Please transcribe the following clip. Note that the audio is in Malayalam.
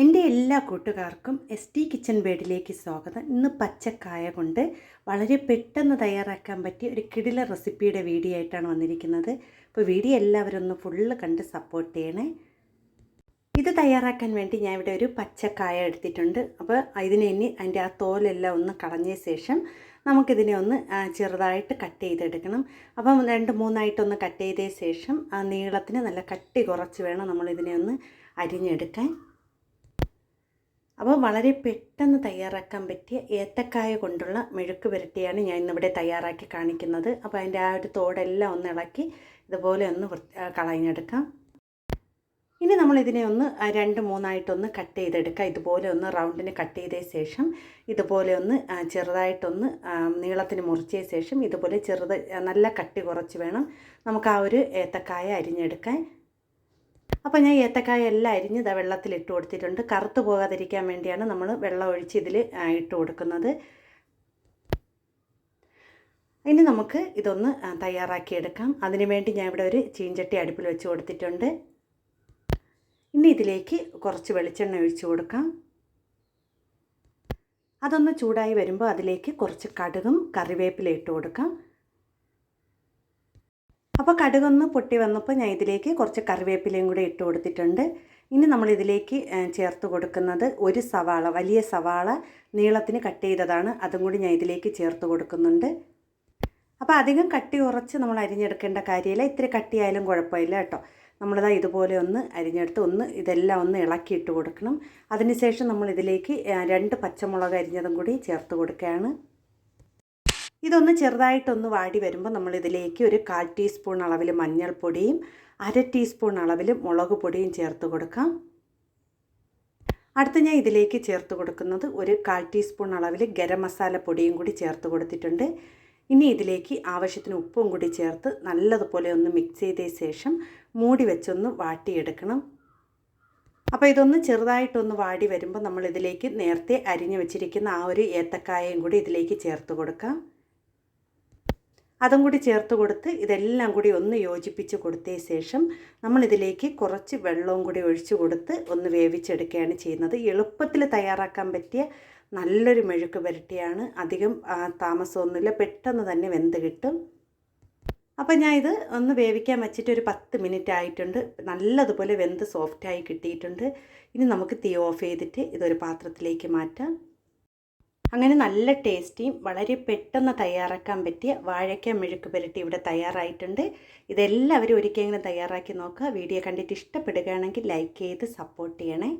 എന്റെ എല്ലാ കൂട്ടുകാർക്കും എസ് ടി കിച്ചൺ ബേഡിലേക്ക് സ്വാഗതം. ഇന്ന് പച്ചക്കായ കൊണ്ട് വളരെ പെട്ടെന്ന് തയ്യാറാക്കാൻ പറ്റിയ ഒരു കിടില റെസിപ്പിയുടെ വീഡിയോ ആയിട്ടാണ് വന്നിരിക്കുന്നത്. അപ്പോൾ വീഡിയോ എല്ലാവരും ഒന്ന് ഫുള്ള് കണ്ട് സപ്പോർട്ട് ചെയ്യണേ. ഇത് തയ്യാറാക്കാൻ വേണ്ടി ഞാൻ ഇവിടെ ഒരു പച്ചക്കായ എടുത്തിട്ടുണ്ട്. അപ്പോൾ ഇതിനെ ഇനി അതിന്റെ ആ തോലെല്ലാം ഒന്ന് കളഞ്ഞ ശേഷം നമുക്കിതിനെ ഒന്ന് ചെറുതായിട്ട് കട്ട് ചെയ്തെടുക്കണം. അപ്പം രണ്ട് മൂന്നായിട്ടൊന്ന് കട്ട് ചെയ്ത ശേഷം ആ നീളത്തിന് നല്ല കട്ടി കുറച്ച് വേണം നമ്മളിതിനെ ഒന്ന് അരിഞ്ഞെടുക്കാൻ. അപ്പോൾ വളരെ പെട്ടെന്ന് തയ്യാറാക്കാൻ പറ്റിയ ഏത്തക്കായ കൊണ്ടുള്ള മെഴുക്ക് പുരട്ടിയാണ് ഞാൻ ഇന്നിവിടെ തയ്യാറാക്കി കാണിക്കുന്നത്. അപ്പോൾ അതിന്റെ ആ ഒരു തോടെല്ലാം ഒന്ന് ഇളക്കി ഇതുപോലെ ഒന്ന് കളഞ്ഞെടുക്കാം. ഇനി നമ്മൾ ഇതിനെ ഒന്ന് രണ്ട് മൂന്നായിട്ടൊന്ന് കട്ട് ചെയ്തെടുക്കുക ഇതുപോലെ ഒന്ന് റൗണ്ടിന് കട്ട് ചെയ്ത ശേഷം ഇതുപോലെ ഒന്ന് ചെറുതായിട്ടൊന്ന് നീളത്തിന് മുറിച്ച ശേഷം ഇതുപോലെ ചെറുത് നല്ല കട്ടി കുറച്ച് വേണം നമുക്ക് ആ ഒരു ഏത്തക്കായ അരിഞ്ഞെടുക്കാൻ. അപ്പോൾ ഞാൻ ഏത്തക്കായ എല്ലാം അരിഞ്ഞ് ഇതാ വെള്ളത്തിൽ ഇട്ട് കൊടുത്തിട്ടുണ്ട്. കറുത്ത് പോകാതിരിക്കാൻ വേണ്ടിയാണ് നമ്മൾ വെള്ളം ഒഴിച്ച് ഇതിൽ ഇട്ട് കൊടുക്കുന്നത്. ഇനി നമുക്ക് ഇതൊന്ന് തയ്യാറാക്കിയെടുക്കാം അതിനുവേണ്ടി ഞാൻ ഇവിടെ ഒരു ചീഞ്ചട്ടി അടുപ്പിൽ വെച്ച് കൊടുത്തിട്ടുണ്ട്. ഇനി ഇതിലേക്ക് കുറച്ച് വെളിച്ചെണ്ണ ഒഴിച്ച് കൊടുക്കാം. അതൊന്ന് ചൂടായി വരുമ്പോൾ അതിലേക്ക് കുറച്ച് കടുകും കറിവേപ്പില ഇട്ട് കൊടുക്കാം. അപ്പോൾ കടുകൊന്ന് പൊട്ടി വന്നപ്പോൾ ഞാൻ ഇതിലേക്ക് കുറച്ച് കറിവേപ്പിലയും കൂടി ഇട്ട് കൊടുത്തിട്ടുണ്ട്. ഇനി നമ്മളിതിലേക്ക് ചേർത്ത് കൊടുക്കുന്നത് ഒരു സവാള വലിയ സവാള നീളത്തിന് കട്ട് ചെയ്തതാണ്. അതും കൂടി ഞാൻ ഇതിലേക്ക് ചേർത്ത് കൊടുക്കുന്നുണ്ട്. അപ്പോൾ അധികം കട്ടി ഉറച്ച് നമ്മൾ അരിഞ്ഞെടുക്കേണ്ട കാര്യമില്ല. ഇത്തിരി കട്ടിയായാലും കുഴപ്പമില്ല കേട്ടോ. നമ്മളിതാ ഇതുപോലെ ഒന്ന് അരിഞ്ഞെടുത്ത് ഒന്ന് ഇതെല്ലാം ഒന്ന് ഇളക്കിയിട്ട് കൊടുക്കണം. അതിനുശേഷം നമ്മളിതിലേക്ക് രണ്ട് പച്ചമുളക് അരിഞ്ഞതും കൂടി ചേർത്ത് കൊടുക്കുകയാണ്. ഇതൊന്ന് ചെറുതായിട്ടൊന്ന് വാടി വരുമ്പോൾ നമ്മളിതിലേക്ക് ഒരു കാൽ ടീസ്പൂൺ അളവിൽ മഞ്ഞൾപ്പൊടിയും അര ടീസ്പൂൺ അളവിൽ മുളക് പൊടിയും ചേർത്ത് കൊടുക്കാം. അടുത്ത് ഞാൻ ഇതിലേക്ക് ചേർത്ത് കൊടുക്കുന്നത് ഒരു കാൽ ടീസ്പൂൺ അളവിൽ ഗരം മസാല പൊടിയും കൂടി ചേർത്ത് കൊടുത്തിട്ടുണ്ട്. ഇനി ഇതിലേക്ക് ആവശ്യത്തിന് ഉപ്പും കൂടി ചേർത്ത് നല്ലതുപോലെ ഒന്ന് മിക്സ് ചെയ്ത ശേഷം മൂടി വെച്ചൊന്ന് വാട്ടിയെടുക്കണം. അപ്പോൾ ഇതൊന്ന് ചെറുതായിട്ടൊന്ന് വാടി വരുമ്പോൾ നമ്മൾ ഇതിലേക്ക് നേരത്തെ അരിഞ്ഞു വെച്ചിരിക്കുന്ന ആ ഒരു ഏത്തക്കായയും കൂടി ഇതിലേക്ക് ചേർത്ത് കൊടുക്കാം. അതും കൂടി ചേർത്ത് കൊടുത്ത് ഇതെല്ലാം കൂടി ഒന്ന് യോജിപ്പിച്ച് കൊടുത്ത ശേഷം നമ്മളിതിലേക്ക് കുറച്ച് വെള്ളവും കൂടി ഒഴിച്ച് കൊടുത്ത് ഒന്ന് വേവിച്ചെടുക്കുകയാണ് ചെയ്യുന്നത്. എളുപ്പത്തിൽ തയ്യാറാക്കാൻ പറ്റിയ നല്ലൊരു മെഴുക്ക് പുരട്ടിയാണ്. അധികം താമസമൊന്നുമില്ല. പെട്ടെന്ന് തന്നെ വെന്ത് കിട്ടും. അപ്പോൾ ഞാൻ ഇത് ഒന്ന് വേവിക്കാൻ വെച്ചിട്ട് ഒരു പത്ത് മിനിറ്റ് ആയിട്ടുണ്ട്. നല്ലതുപോലെ വെന്ത് സോഫ്റ്റായി കിട്ടിയിട്ടുണ്ട്. ഇനി നമുക്ക് തീ ഓഫ് ചെയ്തിട്ട് ഇതൊരു പാത്രത്തിലേക്ക് മാറ്റാം. അങ്ങനെ നല്ല ടേസ്റ്റിയും വളരെ പെട്ടെന്ന് തയ്യാറാക്കാൻ പറ്റിയ വാഴയ്ക്ക മെഴുക്ക് പുരട്ടി ഇവിടെ തയ്യാറായിട്ടുണ്ട്. ഇതെല്ലാവരും ഒരിക്കലെങ്കിലും തയ്യാറാക്കി നോക്കുക. വീഡിയോ കണ്ടിട്ട് ഇഷ്ടപ്പെടുകയാണെങ്കിൽ ലൈക്ക് ചെയ്ത് സപ്പോർട്ട് ചെയ്യണേ.